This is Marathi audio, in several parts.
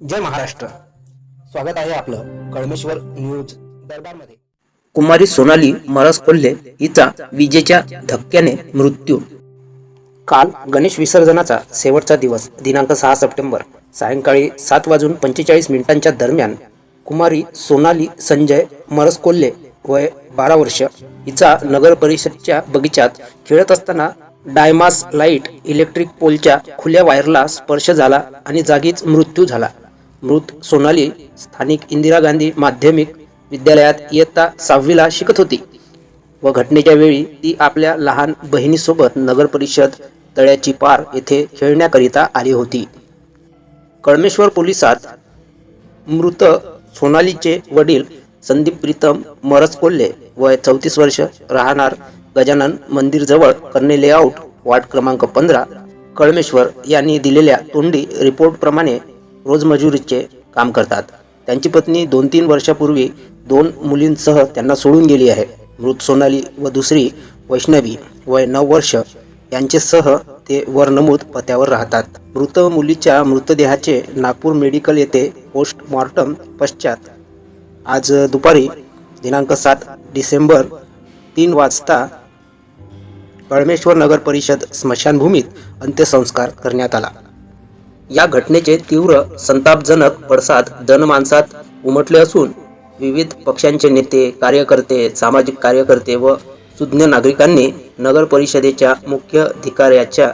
जय महाराष्ट्र. स्वागत आहे आपलं कळमेश्वर न्यूज दरबारमध्ये. कुमारी सोनाली मरस कोल्हे हिचा विजेच्या धक्क्याने मृत्यू. काल गणेश विसर्जनाचा शेवटचा दिवस दिनांक सहा सप्टेंबर सायंकाळी सात वाजून पंचेचाळीस मिनिटांच्या दरम्यान कुमारी सोनाली संजय मरस कोल्हे वय बारा वर्ष हिचा नगर परिषदच्या बगीचात खेळत असताना डायमास लाइट इलेक्ट्रिक पोलच्या खुल्या वायरला स्पर्श झाला आणि जागीच मृत्यू झाला. मृत सोनाली स्थानिक इंदिरा गांधी माध्यमिक विद्यालयात इयत्ता सहावीला शिकत होती व घटनेच्या वेळी ती आपल्या लहान बहिणीसोबत नगर परिषद तळ्याची पार येथे खेळण्याकरिता आली होती. कळमेश्वर पोलिसात मृत सोनालीचे वडील संदीप प्रीतम मरस कोल्हे वय चौतीस वर्ष राहणार गजानन मंदिरजवळ कर्णे लेआउट वार्ड क्रमांक पंधरा कळमेश्वर यांनी दिलेल्या तोंडी रिपोर्टप्रमाणे रोजमजुरीचे काम करतात. त्यांची पत्नी दोन तीन वर्षापूर्वी दोन मुलींसह त्यांना सोडून गेली आहे. मृत सोनाली व दुसरी वैष्णवी वय नऊ वर्ष यांचेसह ते वर नमूद पत्यावर राहतात. मृत मुलीच्या मृतदेहाचे नागपूर मेडिकल येथे पोस्टमॉर्टम पश्चात आज दुपारी दिनांक सात डिसेंबर तीन वाजता कळमेश्वर नगर परिषद स्मशानभूमीत अंत्यसंस्कार करण्यात आला. या घटनेचे तीव्र संतापजनक पडसाद जनमानसात उमटले असून विविध पक्षांचे नेते कार्यकर्ते सामाजिक कार्यकर्ते व सुज्ञ नागरिकांनी नगर परिषदेच्या मुख्य अधिकाऱ्याच्या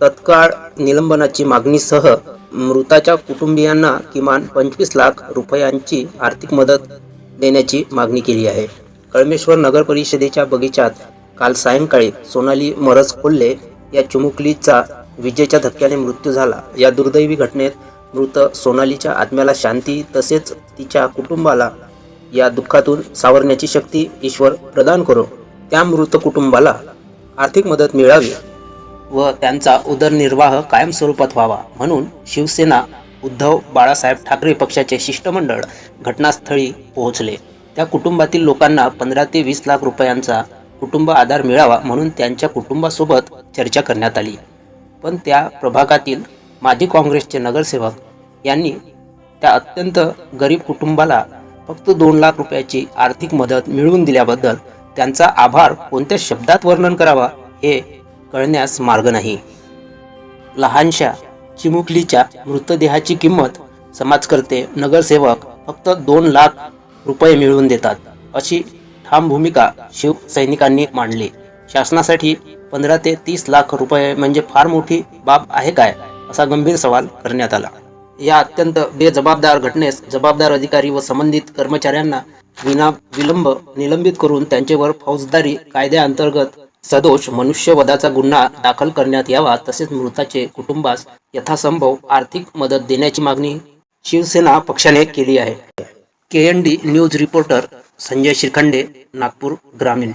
तत्काळ निलंबनाची मागणीसह मृताच्या कुटुंबियांना किमान पंचवीस लाख रुपयांची आर्थिक मदत देण्याची मागणी केली आहे. कळमेश्वर नगर परिषदेच्या बगीचात काल सायंकाळी सोनाली मरस कोल्हे या चिमुकलीचा विजेच्या धक्क्याने मृत्यू झाला. या दुर्दैवी घटनेत मृत सोनालीच्या आत्म्याला शांती तसेच तिच्या कुटुंबाला या दुःखातून सावरण्याची शक्ती ईश्वर प्रदान करो. त्या मृत कुटुंबाला आर्थिक मदत मिळावी व त्यांचा उदरनिर्वाह कायमस्वरूपात व्हावा. म्हणून शिवसेना उद्धव बाळासाहेब ठाकरे पक्षाचे शिष्टमंडळ घटनास्थळी पोहोचले. त्या कुटुंबातील लोकांना पंधरा ते वीस लाख रुपयांचा कुटुंब आधार मिळावा म्हणून त्यांच्या कुटुंबासोबत चर्चा करण्यात आली. पण त्या प्रभागातील माजी काँग्रेसचे नगरसेवक यांनी त्या अत्यंत गरीब कुटुंबाला फक्त दोन लाख रुपयाची आर्थिक मदत मिळवून दिल्याबद्दल त्यांचा आभार कोणत्या शब्दात वर्णन करावा हे कळण्यास मार्ग नाही. लहानशा चिमुकलीच्या मृतदेहाची किंमत समाजकर्ते नगरसेवक फक्त दोन लाख रुपये मिळवून देतात अशी ठाम भूमिका शिवसैनिकांनी मांडली. शासनासाठी पंधरा ते तीस लाख रुपये म्हणजे फार मोठी बाब आहे काय असा गंभीर सवाल करण्यात आला. या अत्यंत बेजबाबदार घटनेस जबाबदार अधिकारी व संबंधित कर्मचाऱ्यांना विना विलंब निलंबित करून त्यांच्यावर फौजदारी कायद्याअंतर्गत सदोष मनुष्यवधाचा गुन्हा दाखल करण्यात यावा तसेच मृताचे कुटुंबास यथासंभव आर्थिक मदत देण्याची मागणी शिवसेना पक्षाने केली आहे. K N D news reporter Sanjay Shirkhande Nagpur ग्रामीण.